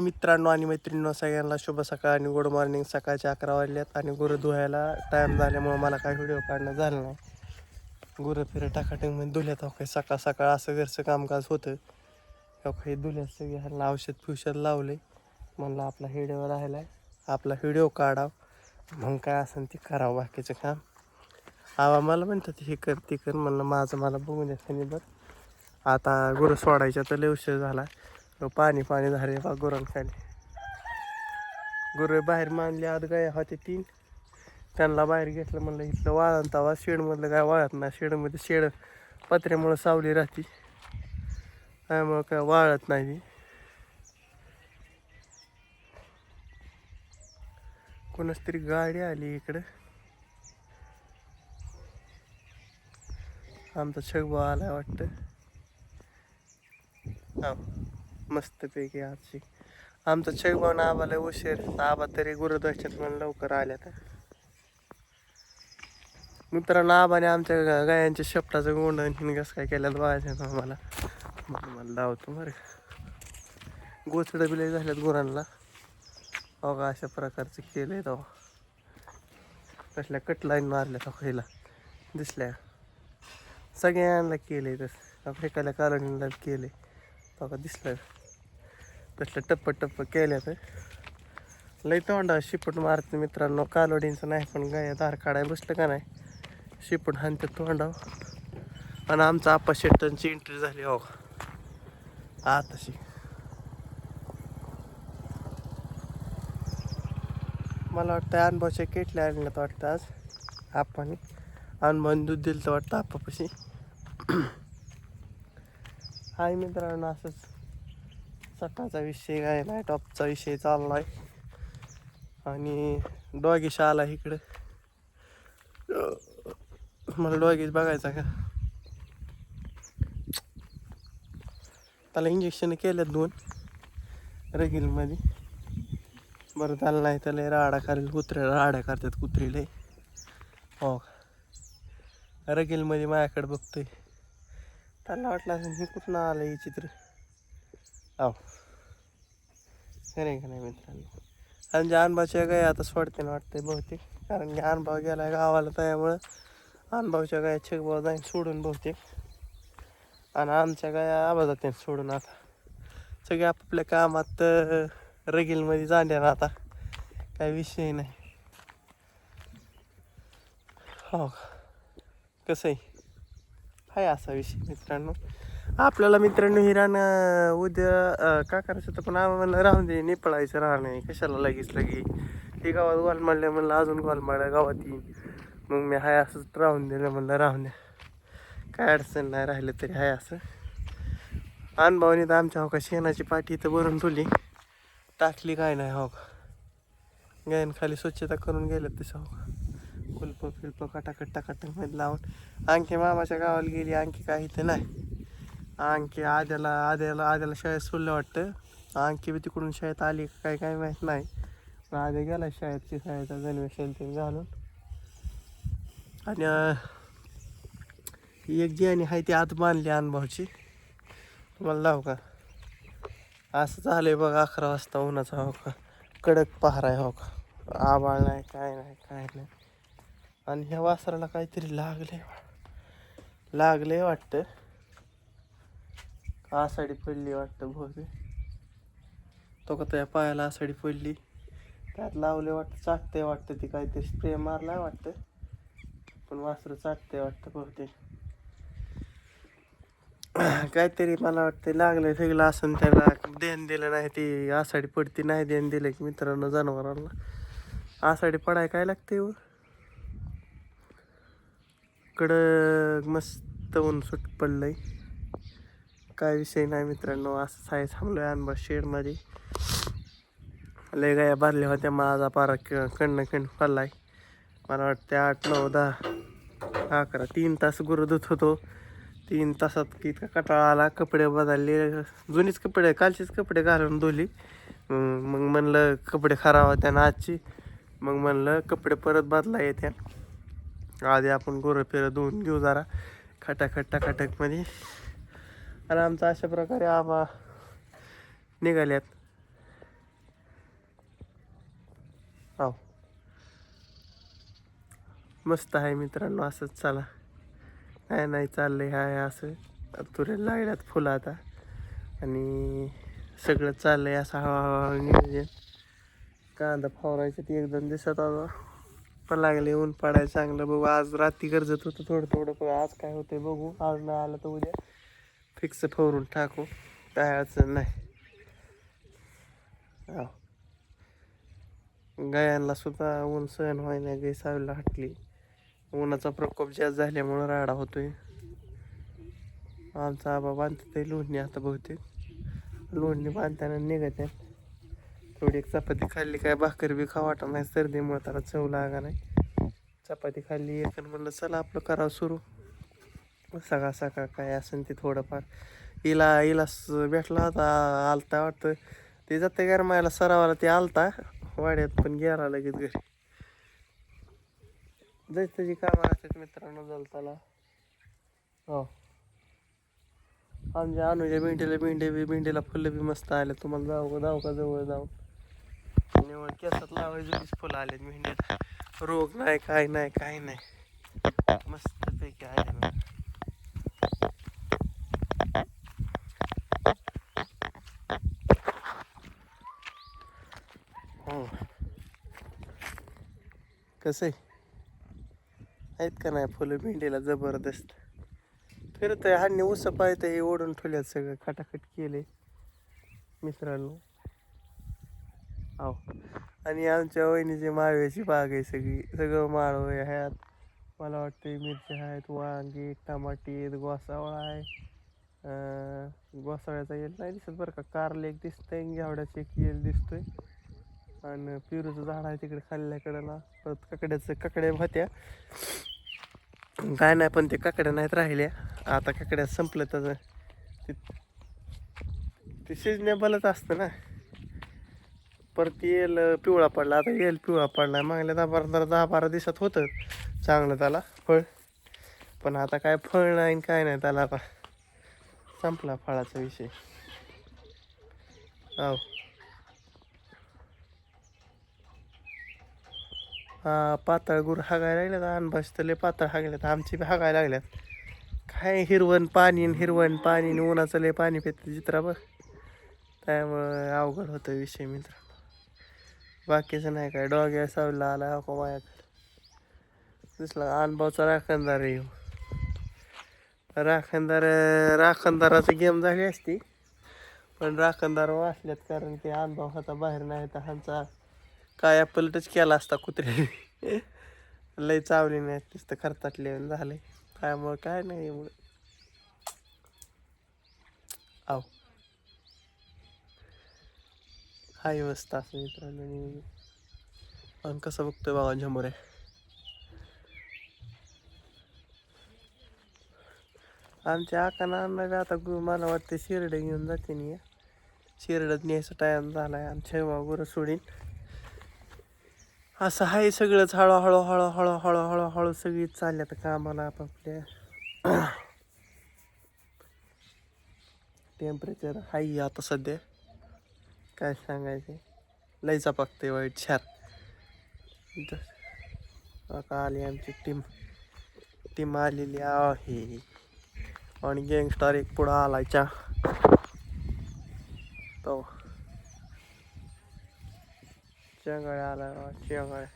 मित्रांनो आणि मैत्रिणींनो सगळ्यांना शुभ सकाळ आणि गुड मॉर्निंग सकाळचे अकरा वाजल्यात आणि गुरं धुवायला टाईम झाल्यामुळं मला काय व्हिडिओ काढणं झालं नाही. गुरं फिरं टाकाटकमध्ये धुल्यात. हो काही सकाळ सकाळ असं घरचं कामकाज होतं. हो काही धुल्यात सगळे. ह्यांना औषध फिवषध लावले म्हणलं आपला व्हिडिओ राहिला आहे आपला व्हिडिओ काढाव. मग काय असेल ते करावं बाकीचं काम. आवा मला म्हणतात हे कर ती कर. म्हणलं माझं मला बघून द्या त्यांनी बरं. आता गुरं सोडायच्या तर लय उशीर झाला. पाणी पाणी झाले बा गुरांखाली गुरे बाहेर मानले आत गाय होते तीन. त्यांना बाहेर घेतलं म्हणलं इथलं वाळण तवा शेडमधलं काय वाळत नाही शेडमध्ये शेड पत्र्यामुळं सावली राहते. त्यामुळं काय वाळत नाही ती. कोणाच तरी गाडी आली इकडं. आमचा छगबा आला वाटतं. हा मस्तपैकी आजची. आमचा छगबा ना आबाला उशीर. आबा तरी गुरुद्वाच्यात म्हणून लवकर आल्या तर मित्रांनो आबाने आमच्या गायांच्या शेपटाचं गोंड हिनगस काय केल्यात बघायचं ना आम्हाला. म्हणून मला लावतो बरं गोचडं बिले झाल्यात गुरांना. अवघा अशा प्रकारचं केलं आहे तो कसल्या कटलाईन मारल्या तो खायला दिसल्या. सगळ्यांना केले तसं. फेकायला कारणीला केले बघा दिसलं. तसलं टप्प टप्प केल्या तर लई तोंडा शिपट मारते मित्रांनो. कालोडींचं नाही पण गाय धार काढाय बसलं का नाही? शिपट हाणते तोंडाव आणि आमचा आप्पा शेट्टांची एंट्री झाली हो आताशी. मला वाटतं अनुभवच्या केटल्या आणल्यात वाटतं आज. आप्पाने अनुभवाने दूध दिलं तर वाटतं आप्पापाशी हाय मित्रांनो असंच. सकाळचा विषय काय नाही टॉपचा विषय चाललाय. आणि डॉगीश आला इकडं. मला डॉगीश बघायचा का? त्याला इंजेक्शन केल्यात दोन रगीलमध्ये बरं त्याला नाही त्याला राडा करेल कुत्रे राड्या करतात कुत्रीले हो रगीलमध्ये माझ्याकडे बघतोय. त्याला वाटलं असेल हे कुठं आलं हे चित्र. आहो. खरे का नाही मित्रांनो. आणि जे गाय आता सोडते ना वाटते बहुतेक. कारण की गेला आहे गावाला त्यामुळं अनभावच्या गाया छेकभाव जाईन सोडून बहुतेक. आणि आमच्या गाया आवाजात सोडून आता. सगळे आपापल्या कामात रगीलमध्ये जाणार आता. काही विषय नाही. हो कसं आहे? आहे असा विषय मित्रांनो. आपल्याला मित्रांनो हिरान उद्या अं, का करायचं होतं पण आम्हाला राहून दे निपळायचं राहणं नाही कशाला लगेच लगे ते गावात गोल मारल्या म्हणलं अजून गोल मारल्या गावात येईन. मग मी हाय असंच राहून दिलं म्हणलं राहून द्या काय अडचण नाही राहिलं तरी हाय असं. अनुभवाने तर आमच्या हो का शेणाची पाठी इथं भरून ठेवली. टाकली काय नाही हो का गायन खाली स्वच्छता करून गेलं तसं हो का कुलप कटाकट टाकाटकमध्ये लावून. आणखी मामाच्या गावाला गेली आणखी काही तर नाही. आणखी आद्याला आद्याला आद्याला शाळेत सोडलं वाटतं. आणखी बी तिकडून शाळेत आली का काय काय माहीत नाही. पण आद्या गेला शाळेत ती शाळेचा गणवेश ते घालून. आणि एक जी आणि आहे ती आत बांधली अनुभवची तुम्हाला लाव का? असं झालंय बघा अकरा वाजता उन्हाचा हो का? कडक पहारा आहे हो का? आबाळ नाही काय नाही काय नाही. आणि ह्या वासराला काहीतरी लागले लागले वाटतं. आसाडी पडली वाटतं बहुतेक तो का त्या पायाला आसाडी पडली. त्यात लावले वाटतं चाटते वाटतं ती काहीतरी. स्प्रे मारला वाटतं. पण वासरं चाटते वाटतं बहुतेक. काहीतरी मला वाटतं लागलं सगळं असं त्याला. देण दिलं नाही ती आषाढी पडती नाही देण दिलं की मित्रांनो जनावरांना. आषाढी पडाय काय लागते व? कडक मस्त ऊन सुट पडलंय काय विषय नाही मित्रांनो असंच आहे थांबलो आहे अनबा शेडमध्ये. लय गाया भरल्या होत्या माझा पारा क- कण खंड पडलाय. मला वाटते आठ नऊ दहा अकरा तीन तास गुरुदूत धुत होतो. तीन तासात इतका कटाळा आला कपडे बदलले जुनीच कपडे कालचेच कपडे घालून धुली. मग म्हणलं कपडे खराब होत्या ना आजची. मग म्हणलं कपडे परत बदला येत्या. आधी आपण गोरं फिरं धुवून घेऊ जरा खटाखट टाकाटकमध्ये आणि आमचा अशा प्रकारे आबा निघाल्यात. हो मस्त आहे मित्रांनो असंच चला. नाही नाही चाललंय हाय असं. तुऱ्याला लागल्यात फुलं आता. आणि सगळं चाललंय असं हळूहळू नियोजन. कांदा फवारायचं ते एक दोन दिवसात आता पण लागले ऊन पडायचं चांगलं. बघू आज रात्री गरजत होतं थोडं थोडं पण आज काय होतंय बघू. आज नाही आलं तर उद्या. फिक्स फवरून टाकू. काय अडचण नाही. गायांना सुद्धा ऊन सहन व्हायला गाय सावीला हटली उन्हाचा प्रकोप जास्त झाल्यामुळं राडा होतोय. आमचा आबा बांधते लोणणी आता बहुतेक. लोणणी बांधताना निघत आहे थोडी एक चपाती खाल्ली काय भाकर बी खा वाटत नाही सर्दीमुळे त्याला चव लागा नाही. चपाती खाल्ली एक म्हणलं चला आपलं करावं सुरू. सकाळ सकाळ काय असेल ते थोडंफार. हिला हिला भेटला होता आलता वाटतं. ते जाते गार मायला सरावाला ते आलता. वाड्यात पण गेला लगेच घरी. जायच त्याची कामं असतात मित्रांनो जलताला. हो. आमच्या अनुजा भेंडीला भेंडे बी भेंडीला फुलं बी मस्त आले तुम्हाला जाऊ का जाऊ का जवळ जाऊ? निवड केसात लावायचं फुलं आले भेंडीला. रोग नाही काय नाही काय नाही. मस्त पैकी आले बघा. हो कसं आहे? आहेत का नाही फुलं भेंडीला जबरदस्त? फिरत आहे हाडणी उस पाहत हे ओढून ठेवल्यात सगळं खटाखट केले मित्रांनो. हो आणि आमच्या वहिनीची माळव्याची बाग आहे सगळी. सगळं माळव आहेत ह्यात मला वाटतं मिरची आहेत वांगी टमाटी आहेत गोसावळा आहे. गोसाळ्याचा येईल येल नाही दिसत बरं का कारले एक दिसतंय घेवड्याचं एक येल दिसतोय. आणि पिरूचं झाड आहे तिकडे खाल्ल्याकडे ना परत काकड्याचं काकड्या होत्या. काय नाही पण ते ककड्या नाहीत राहिल्या. आता काकड्या संपलं त्याचं. ते ते सिजनेबलच असतं ना. परत येल पिवळा पडला. आता येल पिवळा पडला. मागल्या दहा बारा दहा बारा दिवसात होतं चांगलं त्याला फळ. पण आता काय फळ नाही काय नाही त्याला आता. संपला फळाचा विषय. हो पातळ गुर हागायला लागल्यात अनबाश तर लय पातळ हागल्यात आमची बी हागायला लागल्यात. काय हिरवण पाणी हिरवण पाणी उन्हाचं लय पाणी पितं चित्रा बघ. त्यामुळं अवघड होतं विषय मित्रांनो बाकीचं नाही काय डॉग्या सावला आला हो माझ्याकडे. दिसला अनुभवचा राखणदार येऊ राखणदार राखणदाराचं गेम झाली असती. पण राखणदार वाचल्यात कारण की अनुभव होता बाहेर नाही तर ह्यांचा काय पलटच केला असता कुत्र्याने? लय चावली नाही नुसतं खरताटले झाले त्यामुळं काय नाही एवढं आव. हाय मस्त असं मित्रांनो आणि आणि कसं बघतोय बाबा झमुरे? आमच्या आकाना आणणारे आता गु मला वाटतं शिरडे घेऊन जाते नि शिरडत न्यायचा टाइम झालाय आणि गुरं सोडीन. असं आहे सगळंच हळूहळू हळूहळू हळूहळू हळू सगळी चालल्यात कामाला आपापल्या. टेम्परेचर हाय आता सध्या. काय सांगायचे? लय चपाकते वाईट छार आता आली आमची टीम टीम आलेली आहे. आणि गँगस्टार एक पुढं आलायच्या तो. शेंगाळ्या आला शेंगाळ्या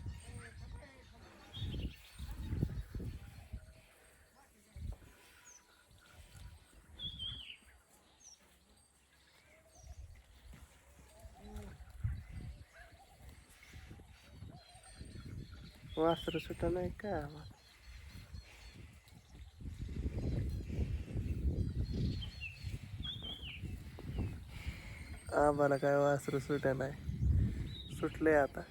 वासर सुद्धा नाही काय आम्हाला काय वासरू सुट्या नाही. सुटले आता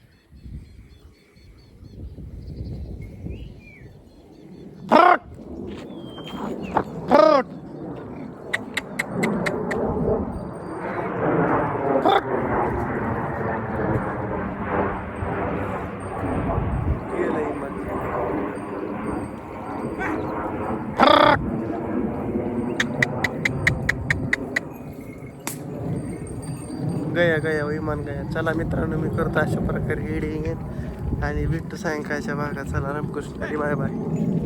गेलंय मग गया गया विमान गया. चला मित्रांनो मी करतो अशा प्रकारे एडिंग आणि भेटतो सायंकाळच्या भागात चला रामकृष्ण हरी बाय बाय.